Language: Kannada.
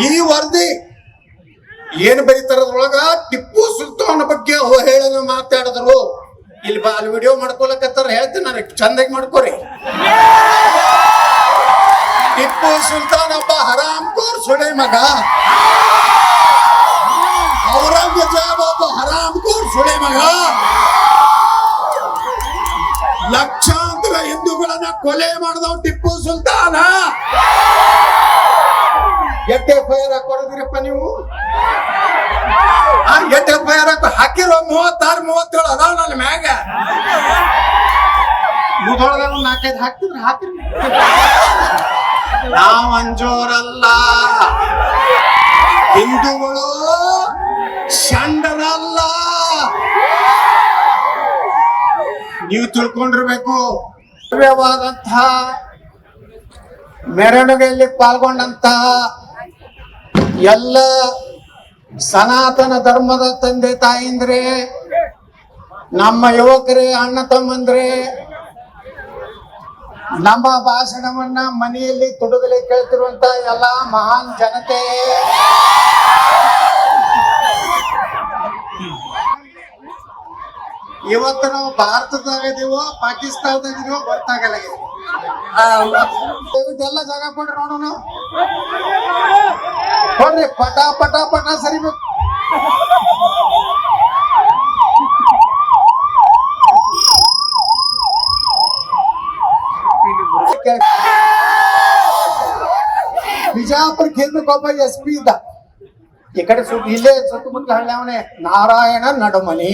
ಈ ವರದಿ ಏನ್ ಬರೀತಾರದ್ರೊಳಗ ಟಿಪ್ಪು ಸುಲ್ತಾನ್ ಬಗ್ಗೆ ಅವಹೇಳನ ಮಾತಾಡಿದ್ರು. ಇಲ್ಲಿ ಬಾ, ಅಲ್ಲಿ ವಿಡಿಯೋ ಮಾಡ್ಕೊಳಕತ್ತಾರ, ಹೇಳ್ತೀನಿ ನನಗೆ ಚಂದಾಗಿ ಮಾಡ್ಕೋರಿ. ಟಿಪ್ಪು ಸುಲ್ತಾನ್ ಒಬ್ಬ ಹರಾಮ್ ಕೋರ್ ಸುಳೆ ಮಗ. ಔರಂಗಜೇಬ್ ಒಬ್ಬ ಹರಾಮ್ ಕೋರ್ ಸುಳೆ ಮಗ. ಲಕ್ಷಾಂತರ ಹಿಂದೂಗಳನ್ನ ಕೊಲೆ ಮಾಡಿದವ್ ಟಿಪ್ಪು ಸುಲ್ತಾನ. ಎಟ್ ಎಫ್ ಐ ಆರ್ ಹಾಕೊಡದಿರಪ್ಪ ನೀವು? ಆ ಎಟ್ ಎಫ್ ಐ ಆರ್ ಹಾಕಿರೋ ಮೂವತ್ತಾರು, ಮೂವತ್ತೇಳು ಅದಾವ ನನ್ನ ಮ್ಯಾಗ. ಮುದೊಳದಾಗ ಒಂದ್ ನಾಲ್ಕೈದು ಹಾಕ್ತಿದ್ರ ಹಾಕಿರಿ ನಾವು ಅಂಜೋರಲ್ಲ. ಹಿಂದೂಗಳು ಷಂಡರಲ್ಲ. ನೀವು ತಿಳ್ಕೊಂಡಿರ್ಬೇಕು. ಭವ್ಯವಾದಂತಹ ಮೆರವಣಿಗೆಯಲ್ಲಿ ಪಾಲ್ಗೊಂಡಂತಹ ಎಲ್ಲ ಸನಾತನ ಧರ್ಮದ ತಂದೆ ತಾಯಿಂದ್ರೆ ನಮ್ಮ ಯುವಕರೇ ಅಣ್ಣ ತಮ್ಮಂದ್ರೆ ನಮ್ಮ ಭಾಷಣವನ್ನ ಮನೆಯಲ್ಲಿ ತುಡುಗಲಿ ಕೇಳ್ತಿರುವಂತ ಎಲ್ಲ ಮಹಾನ್ ಜನತೆ. ಇವತ್ತು ನಾವು ಭಾರತದಾಗ ಇದೀವೋ ಪಾಕಿಸ್ತಾನದಾಗ ಇದೀವೋ ಗೊತ್ತಾಗಲ್ಲ. ಇದೆಲ್ಲ ಜಾಗ ಕೊಡ್ರಿ ನೋಡೋಣ. ಕೊಡ್ರಿ ಪಟ ಪಟ ಪಟ ಸರಿಬೇಕು ಬಿಜಾಪುರ ಕೇಂದ್ರಕ್ಕೊಬ್ಬ ಎಸ್ ಪಿ ಇದ್ದ ಈ ಕಡೆ ಸುತ್ತ ಇಲ್ಲೇ ಸುತ್ತಮುತ್ತ ಹಳ್ಳಿ ಅವನೇ ನಾರಾಯಣ ನಡುಮನಿ